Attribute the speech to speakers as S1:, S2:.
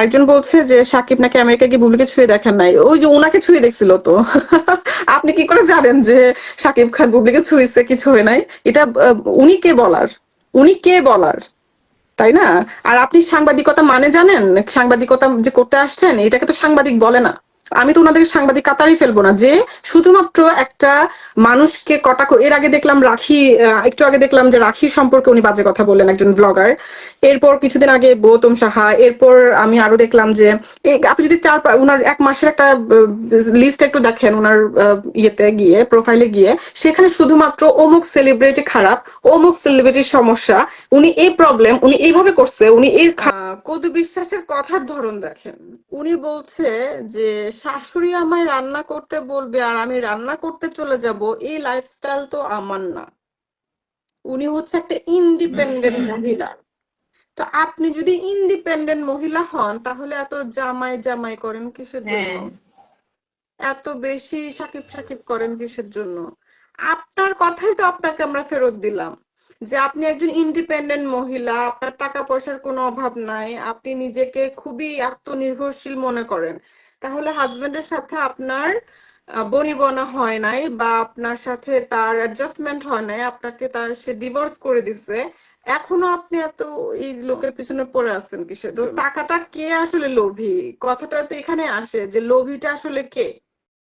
S1: একজন বলছে যে, সাকিব নাকি আমেরিকা গিয়ে বুবলিকে ছুঁয়ে দেখেন নাই। ওই যে ওনাকে ছুঁয়ে দেখছিল তো। আপনি কি করে জানেন যে, সাকিব খান বুবলিকে ছুঁয়েছে, কিছু হয় নাই? এটা উনি কে বলার? উনি কে বলার? তাই না? আর আপনি সাংবাদিকতা মানে জানেন? সাংবাদিকতা যে করতে আসছেন, এটাকে তো সাংবাদিক বলে না। আমি তো ওনাদের সাংবাদিক কাতারই ফেলব না যে শুধুমাত্র একটা মানুষকে কটাক্ষ এর আগে দেখলাম রাখি একটু আগে দেখলাম যে রাখি সম্পর্কে উনি বাজে কথা বললেন একজন ব্লগার এরপর কিছুদিন আগে গৌতম সাহা এরপর আমি আরও দেখলাম যে আপনি যদি চার উনার এক মাসের একটা লিস্ট একটু দেখেন আহ, ইয়েতে গিয়ে প্রোফাইলে গিয়ে সেখানে শুধুমাত্র অমুক সেলিব্রিটি খারাপ অমুক সেলিব্রিটির সমস্যা উনি এই প্রবলেম উনি এইভাবে করছে উনি এর কদু বিশ্বাসের কথার ধরন দেখেন। উনি বলছে যে শাশুড়ি আমায় রান্না করতে বলবে আর আমি রান্না করতে চলে যাব এই লাইফস্টাইল তো আমার না। উনি হচ্ছে একটা ইন্ডিপেন্ডেন্ট মহিলা। তো আপনি যদি ইন্ডিপেন্ডেন্ট মহিলা হন তাহলে এত জামাই জামাই করেন কিসের জন্য?
S2: হ্যাঁ
S1: এত বেশি সাকিব সাকিব করেন কিসের জন্য? আপনার কথাই তো আপনাকে আমরা ফেরত দিলাম যে আপনি একজন ইন্ডিপেন্ডেন্ট মহিলা আপনার টাকা পয়সার কোনো অভাব নাই আপনি নিজেকে খুবই আত্মনির্ভরশীল মনে করেন। তাহলে হাজবেন্ডের সাথে আপনার বনিবনা হয় নাই বা আপনার সাথে তার অ্যাডজাস্টমেন্ট হয় নাই আপনাকে তার সে ডিভোর্স করে দিছে এখনও আপনি এত এই লোকের পিছনে পড়ে আছেন কিসের তো টাকাটা কে আসলে লোভী? কথাটা তো এখানে আসে যে লোভীটা আসলে কে?